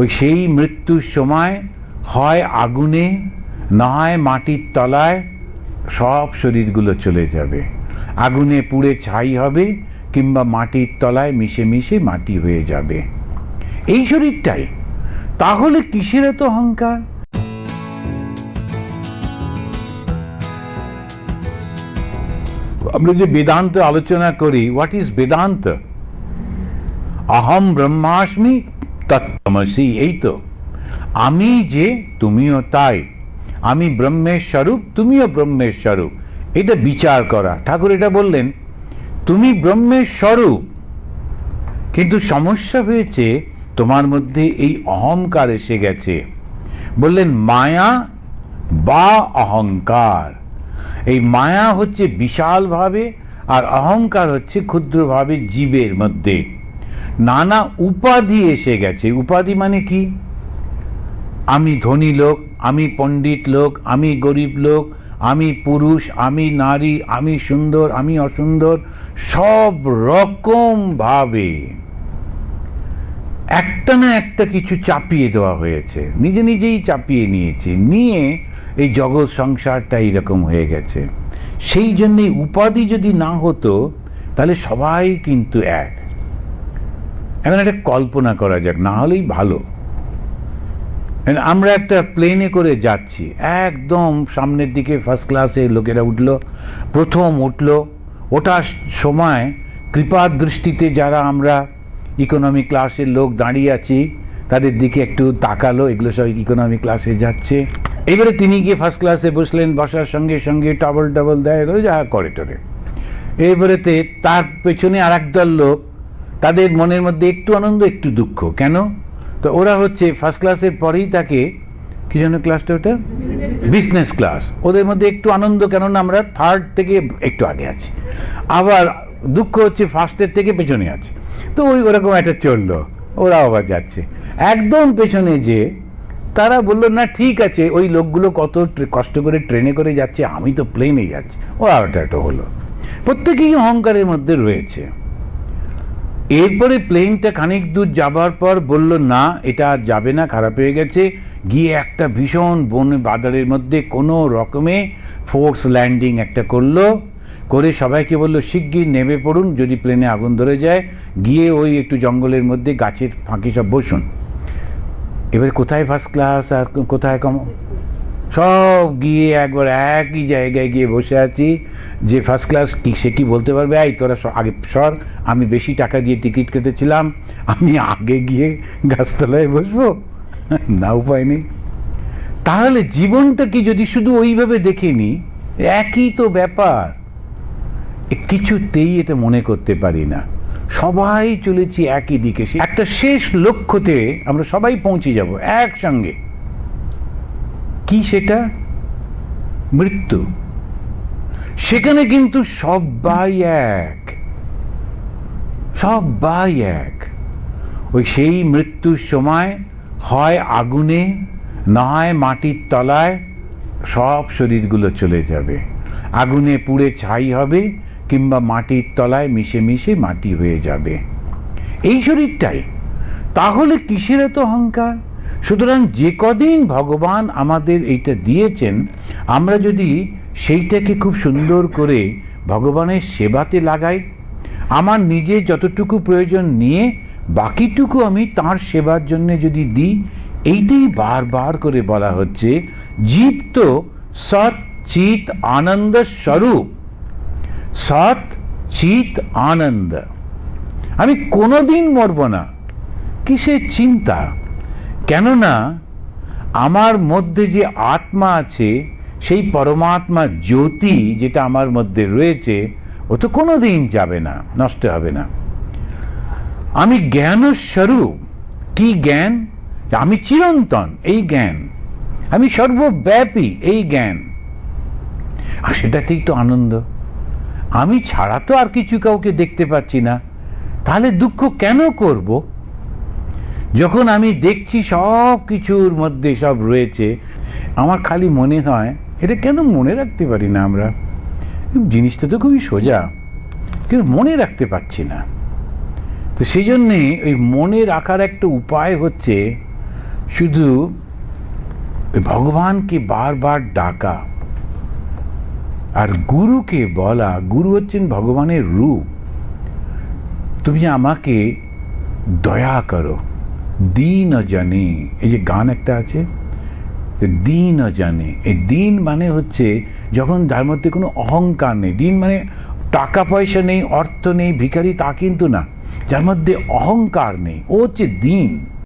ওই সেই মৃত্যুর সময় হয় আগুনে না হয় মাটির তলায় সব শরীরগুলো চলে যাবে। আগুনে পুড়ে ছাই হবে কিংবা মাটির তলায় মিশে মিশে মাটি হয়ে যাবে। এই শরীরটাই। তাহলে কিসের এত অহংকার? আমরা যে বেদান্ত আলোচনা করি হোয়াট ইজ বেদান্ত? অহম ব্রহ্মাস্মি তত্তমসি এই তো। আমি যে, তুমিও তাই। আমি ব্রহ্মের স্বরূপ তুমিও ব্রহ্মের স্বরূপ এটা বিচার করা। ঠাকুর এটা বললেন, তুমি ব্রহ্মের স্বরূপ কিন্তু সমস্যা হয়েছে, তোমার মধ্যে এই অহংকার এসে গেছে। বললেন, মায়া বা অহংকার। এই মায়া হচ্ছে বিশালভাবে আর অহংকার হচ্ছে ক্ষুদ্রভাবে জীবের মধ্যে। নানা উপাধি এসে গেছে। উপাধি মানে কি? আমি ধনী লোক, আমি পণ্ডিত লোক, আমি গরিব লোক, আমি পুরুষ, আমি নারী, আমি সুন্দর, আমি অসুন্দর, সব রকম ভাবে একটা না একটা কিছু চাপিয়ে দেওয়া হয়েছে। নিজে নিজেই চাপিয়ে নিয়েছে। নিয়ে এই জগৎ সংসারটা এইরকম হয়ে গেছে। সেই জন্যে উপাধি যদি না হতো, তাহলে সবাই কিন্তু এক। এখন একটা কল্পনা করা যাক, না হলেই ভালো। আমরা একটা প্লেনে করে যাচ্ছি। একদম সামনের দিকে ফার্স্ট ক্লাসে লোকেরা উঠল, প্রথম উঠল। ওটার সময় কৃপা দৃষ্টিতে যারা আমরা ইকোনমি ক্লাসের লোক দাঁড়িয়ে আছি, তাদের দিকে একটু তাকালো, এগুলো সব ইকোনমি ক্লাসে যাচ্ছে। এবারে তিনি গিয়ে ফার্স্ট ক্লাসে বসলেন, বসার সঙ্গে সঙ্গে টাবল টাবল দেয় এগুলো যা করে টরে এবারেতে তার পেছনে আর একদল লোক তাদের মনের মধ্যে একটু আনন্দ, একটু দুঃখ। কেন? তো ওরা হচ্ছে ফার্স্ট ক্লাসের পরেই তাকে, কি জন্য ক্লাসটা ওটা? বিজনেস ক্লাস ওদের মধ্যে একটু আনন্দ, কেননা আমরা থার্ড থেকে একটু আগে আছি। আবার দুঃখ হচ্ছে ফার্স্টের থেকে পেছনে আছে। তো ওই ওরকম একটা চলল। ওরা আবার যাচ্ছে। একদম পেছনে যে তারা বলল, না, ঠিক আছে, ওই লোকগুলো কত কষ্ট করে ট্রেনে করে যাচ্ছে, আমি তো প্লেনে যাচ্ছি। ওটা একটা হলো। প্রত্যেকেই অহংকারের মধ্যে রয়েছে। এরপরে প্লেনটা খানিক দূর যাবার পর বলল, না, এটা যাবে না, খারাপ হয়ে গেছে। গিয়ে একটা ভীষণ বন বাজারের মধ্যে কোনো রকমে ফোর্স ল্যান্ডিং একটা করল। করে সবাইকে বলল, শিগগির নেমে পড়ুন, যদি প্লেনে আগুন ধরে যায়। গিয়ে ওই একটু জঙ্গলের মধ্যে গাছের ফাঁকে সব বসুন। এবার কোথায় ফার্স্ট ক্লাস আর কোথায় কম সব গিয়ে একবার একই জায়গায় গিয়ে বসে আছি। যে ফার্স্ট ক্লাস কি, সে কি বলতে পারবে? এই তোরা আগে সর, আমি বেশি টাকা দিয়ে টিকিট কেটেছিলাম, আমি আগে গিয়ে গাছতলায় বসবো। না, উপায় নেই। তাহলে জীবনটা কি যদি শুধু ওইভাবে দেখে নিই একই তো ব্যাপার। কিছুতেই এটা মনে করতে পারি না। সবাই চলেছি একই দিকে। একটা শেষ লক্ষ্যতে আমরা সবাই পৌঁছে যাব একসঙ্গে। কি সেটা? মৃত্যু। সেখানে কিন্তু সবাই এক। সবাই এক। ওই সেই মৃত্যুর সময় হয় আগুনে, না হয় মাটির তলায়, সব শরীরগুলো চলে যাবে। আগুনে পুড়ে ছাই হবে কিংবা মাটির তলায় মিশে মিশে মাটি হয়ে যাবে। এই শরীরটাই। তাহলে কিসের এত অহংকার? সুতরাং যে কদিন ভগবান আমাদের এইটা দিয়েছেন, আমরা যদি সেইটাকে খুব সুন্দর করে ভগবানের সেবাতে লাগাই, আমার নিজে যতটুকু প্রয়োজন নিয়ে বাকিটুকু আমি তার সেবার জন্য যদি দিই, এইটাই বারবার করে বলা হচ্ছে জীব তো সৎ চিত আনন্দ স্বরূপ। সৎ চিত আনন্দ। আমি কোনোদিন মরব না। কিসের চিন্তা? কেননা আমার মধ্যে যে আত্মা আছে, সেই পরমাত্মা জ্যোতি যেটা আমার মধ্যে রয়েছে, ও তো কোনো দিন যাবে না, নষ্ট হবে না। আমি জ্ঞান স্বরূপ কি জ্ঞান? আমি চিরন্তন, এই জ্ঞান। আমি সর্বব্যাপী, এই জ্ঞান। আর সেটাতেই তো আনন্দ। আমি ছাড়া তো আর কিছু কাউকে দেখতে পাচ্ছি না। তাহলে দুঃখ কেন করব? যখন আমি দেখছি সব কিছুর মধ্যে সব রয়েছে, আমার খালি মনে হয়, এটা কেন মনে রাখতে পারি না আমরা? জিনিসটা তো খুবই সোজা, কিন্তু মনে রাখতে পারছি না। তো সেই জন্যে ওই মনে রাখার একটা উপায় হচ্ছে শুধু ওই ভগবানকে বারবার ডাকা আর গুরুকে বলা। গুরু হচ্ছেন ভগবানের রূপ। তুমি আমাকে দয়া করো। দিন জানে। এই যে গান একটা আছে দিন জানে। এই দিন মানে হচ্ছে যখন যার মধ্যে কোনো অহংকার নেই, দিন মানে টাকা পয়সা নেই, অর্থ নেই, ভিখারি তা কিন্তু না। যার মধ্যে অহংকার নেই, ও হচ্ছে দিন।